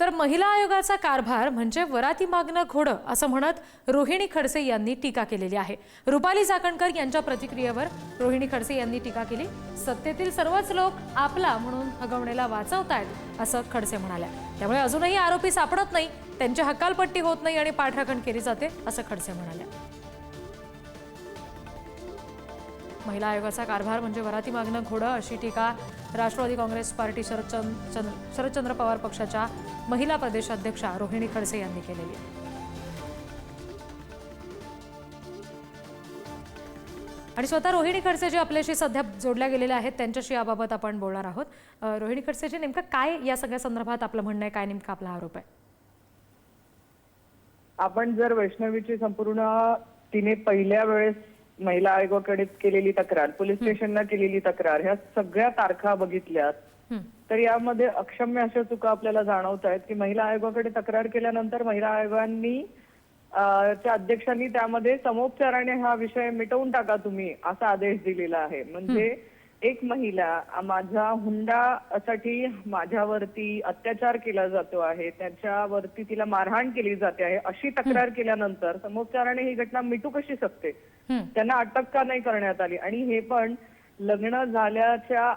तर महिला आयोगाचा कारभार म्हणजे वराती मागणं घोडं असं म्हणत रोहिणी खडसे यांनी टीका केलेली आहे. रुपाली चाकणकर यांच्या प्रतिक्रियेवर रोहिणी खडसे यांनी टीका केली. सत्तेतील सर्वच लोक आपला म्हणून हगवणेला वाचवतायत असं खडसे म्हणाल्या. त्यामुळे अजूनही आरोपी सापडत नाही त्यांची हकालपट्टी होत नाही आणि पाठराखण केली जाते असं खडसे म्हणाल्या. महिला आयोगाचा कारभार म्हणजे वराती मागणं घोडं अशी टीका राष्ट्रवादी काँग्रेस पार्टी शरदचंद्र शरदचंद्र पवार पक्षाच्या महिला प्रदेशाध्यक्षा रोहिणी खडसे यांनी केलेली आहे. आणि स्वतः रोहिणी खडसे जे आपल्याशी सध्या जोडल्या गेलेल्या आहेत त्यांच्याशी याबाबत आपण बोलणार आहोत. रोहिणी खडसेजी नेमकं काय या सगळ्या संदर्भात आपलं म्हणणं आहे? काय नेमका आपला आरोप आहे? आपण जर वैष्णवीची संपूर्ण तिने पहिल्या वेळेस महिला आयोगाकडे केलेली तक्रार पोलीस स्टेशनला केलेली तक्रार ह्या सगळ्या तारखा बघितल्यात. तर यामध्ये अक्षम्य अशा चुका आपल्याला जाणवत आहेत की महिला आयोगाकडे तक्रार केल्यानंतर महिला आयोगांनी च्या अध्यक्षांनी त्यामध्ये समोपचाराने हा विषय मिटवून टाका तुम्ही असा आदेश दिलेला आहे. म्हणजे एक महिला अं, माझ्या हुंडासाठी माझ्यावरती अत्याचार केला जातो आहे. त्याच्यावरती तिला मारहाण केली जाते आहे. अशी तक्रार केल्यानंतर समोपचाराने ही घटना मिटू कशी शकते. त्यांना अटक का नाही करण्यात आली? आणि हे पण लग्न झाल्याच्या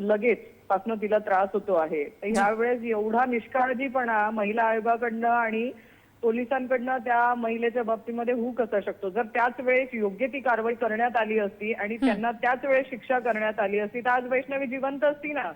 लगेच पासन तिला त्रास होतो आहे. तर ह्यावेळेस एवढा निष्काळजीपणा महिला आयोगाकडनं आणि पोलिसांकडनं त्या महिलेच्या बाबतीमध्ये होऊ कसा शकतो. जर त्याच वेळेस योग्य ती कारवाई करण्यात आली असती आणि त्यांना त्याच वेळेस शिक्षा करण्यात आली असती तर आज वैष्णवी जिवंत असती ना.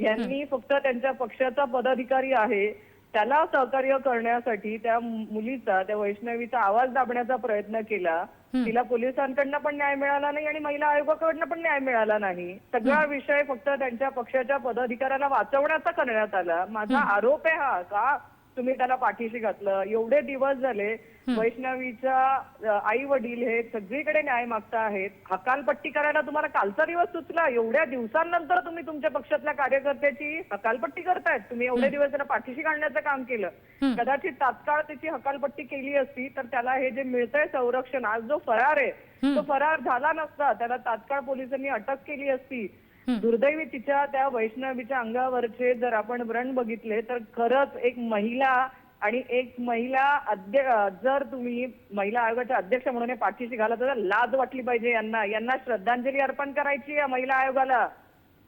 यांनी फक्त त्यांच्या पक्षाचा पदाधिकारी आहे. त्याला सहकार्य करण्यासाठी त्या मुलीचा त्या वैष्णवीचा आवाज दाबण्याचा प्रयत्न केला. तिला पोलिसांकडनं पण न्याय मिळाला नाही आणि महिला आयोगाकडनं पण न्याय मिळाला नाही. सगळा विषय फक्त त्यांच्या पक्षाच्या पदाधिकाऱ्याला वाचवण्याचा करण्यात आला. माझा आरोप आहे हा का तुम्ही त्याला पाठीशी घातलं. एवढे दिवस झाले वैष्णवीच्या आई वडील हे सगळीकडे न्याय मागता आहेत. हकालपट्टी करायला तुम्हाला कालचा दिवस सुचला. एवढ्या दिवसांनंतर तुम्ही तुमच्या पक्षातल्या कार्यकर्त्याची हकालपट्टी करतायत. तुम्ही एवढे दिवस त्याला पाठीशी घालण्याचं काम केलं. कदाचित तात्काळ त्याची हकालपट्टी केली असती तर त्याला हे जे मिळतंय संरक्षण आज जो फरार आहे तो फरार झाला नसता. त्याला तात्काळ पोलिसांनी अटक केली असती. दुर्दैवी तिच्या त्या वैष्णवीच्या अंगावरचे जर आपण व्रण बघितले तर खरंच एक महिला आणि एक महिला अध्य जर तुम्ही महिला आयोगाच्या अध्यक्ष म्हणून पाठीशी घालत तर लाज वाटली पाहिजे यांना. यांना श्रद्धांजली अर्पण करायची आहे महिला आयोगाला.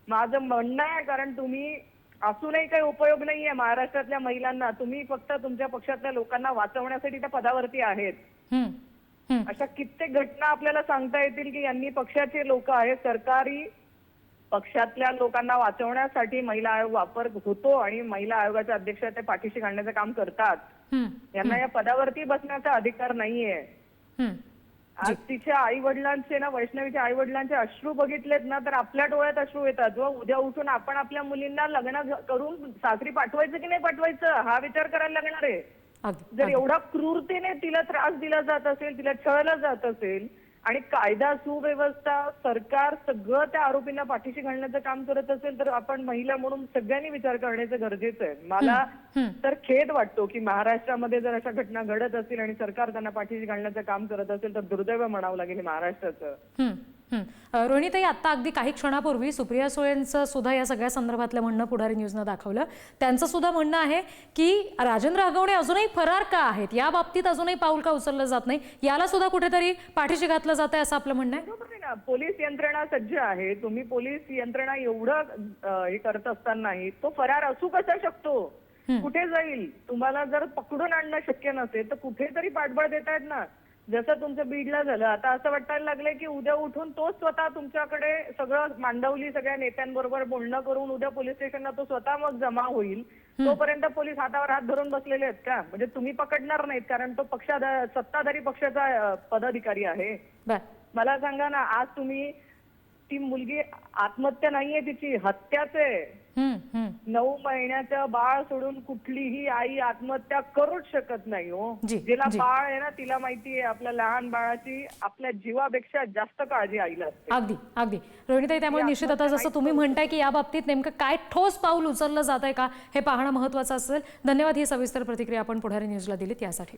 माझं म्हणणं आहे कारण तुम्ही असूनही काही उपयोग नाहीये महाराष्ट्रातल्या महिलांना. तुम्ही फक्त तुमच्या पक्षातल्या लोकांना वाचवण्यासाठी त्या पदावरती आहेत. अशा कित्येक घटना आपल्याला सांगता येतील की यांनी पक्षाचे लोक आहेत सरकारी पक्षातल्या लोकांना वाचवण्यासाठी महिला आयोग वापर होतो आणि महिला आयोगाचे अध्यक्ष ते पाठीशी घालण्याचं काम करतात. हं. यांना या पदावरती बसण्याचा अधिकार नाहीये. आज तिच्या आई वडिलांचे ना वैष्णवीच्या आई वडिलांचे अश्रू बघितलेत ना तर आपल्या डोळ्यात अश्रू येतात. व उद्या उठून आपण आपल्या मुलींना लग्न करून सासरी पाठवायचं की नाही पाठवायचं हा विचार करायला लागणार आहे. जर एवढा क्रूरतेने तिला त्रास दिला जात असेल तिला छळलं जात असेल आणि कायदा सुव्यवस्था सरकार सगळं त्या आरोपींना पाठीशी घालण्याचं काम करत असेल तर आपण महिला म्हणून सगळ्यांनी विचार करण्याचं गरजेचं आहे. मला तर खेद वाटतो की महाराष्ट्रामध्ये जर अशा घटना घडत असतील आणि सरकार त्यांना पाठीशी घालण्याचं काम करत असेल तर दुर्दैव म्हणावं लागेल महाराष्ट्राचं. रोहिणीताई आत्ता अगदी काही क्षणापूर्वी सुप्रिया सुळेंचं सुद्धा या सगळ्या संदर्भातलं म्हणणं पुढारी न्यूजनं दाखवलं. त्यांचं सुद्धा म्हणणं आहे की राजेंद्र हगवणे अजूनही फरार का आहेत? या बाबतीत अजूनही पाऊल का उचललं जात नाही? याला सुद्धा कुठेतरी पाठीशी घातलं जात आहे असं आपलं म्हणणं आहे? ना. पोलीस यंत्रणा सज्ज आहे. तुम्ही पोलीस यंत्रणा एवढं हे करत असतानाही तो फरार असू कसा शकतो? कुठे जाईल? तुम्हाला जर पकडून आणणं शक्य नसेल तर कुठेतरी पाठबळ देतायत ना. जसं तुमचं बीडला झालं आता असं वाटायला लागलंय की उद्या उठून तो स्वतः तुमच्याकडे सगळं मांडवली सगळ्या नेत्यांबरोबर बोलणं करून उद्या पोलीस स्टेशनला तो स्वतः मग जमा होईल. तोपर्यंत पोलीस हातावर हात धरून बसलेले आहेत का? म्हणजे तुम्ही पकडणार नाहीत कारण तो पक्षा सत्ताधारी पक्षाचा पदाधिकारी आहे. मला सांगा ना आज तुम्ही ती मुलगी आत्महत्या नाहीये तिची हत्याच आहे. नऊ महिन्याचं बाळ सोडून कुठलीही आई आत्महत्या करूच शकत नाही हो. जी, जिला जी. बाळ आहे ना तिला माहिती आहे आपल्या लहान बाळाची आपल्या जीवापेक्षा जास्त काळजी आईला असते. अगदी अगदी. रोहिणीताई त्यामुळे निश्चित आता जसं तुम्ही म्हणताय की या बाबतीत नेमकं काय ठोस पाऊल उचललं जात आहे का हे पाहणं महत्वाचं असेल. धन्यवाद ही सविस्तर प्रतिक्रिया आपण पुढारी न्यूजला दिलीत यासाठी.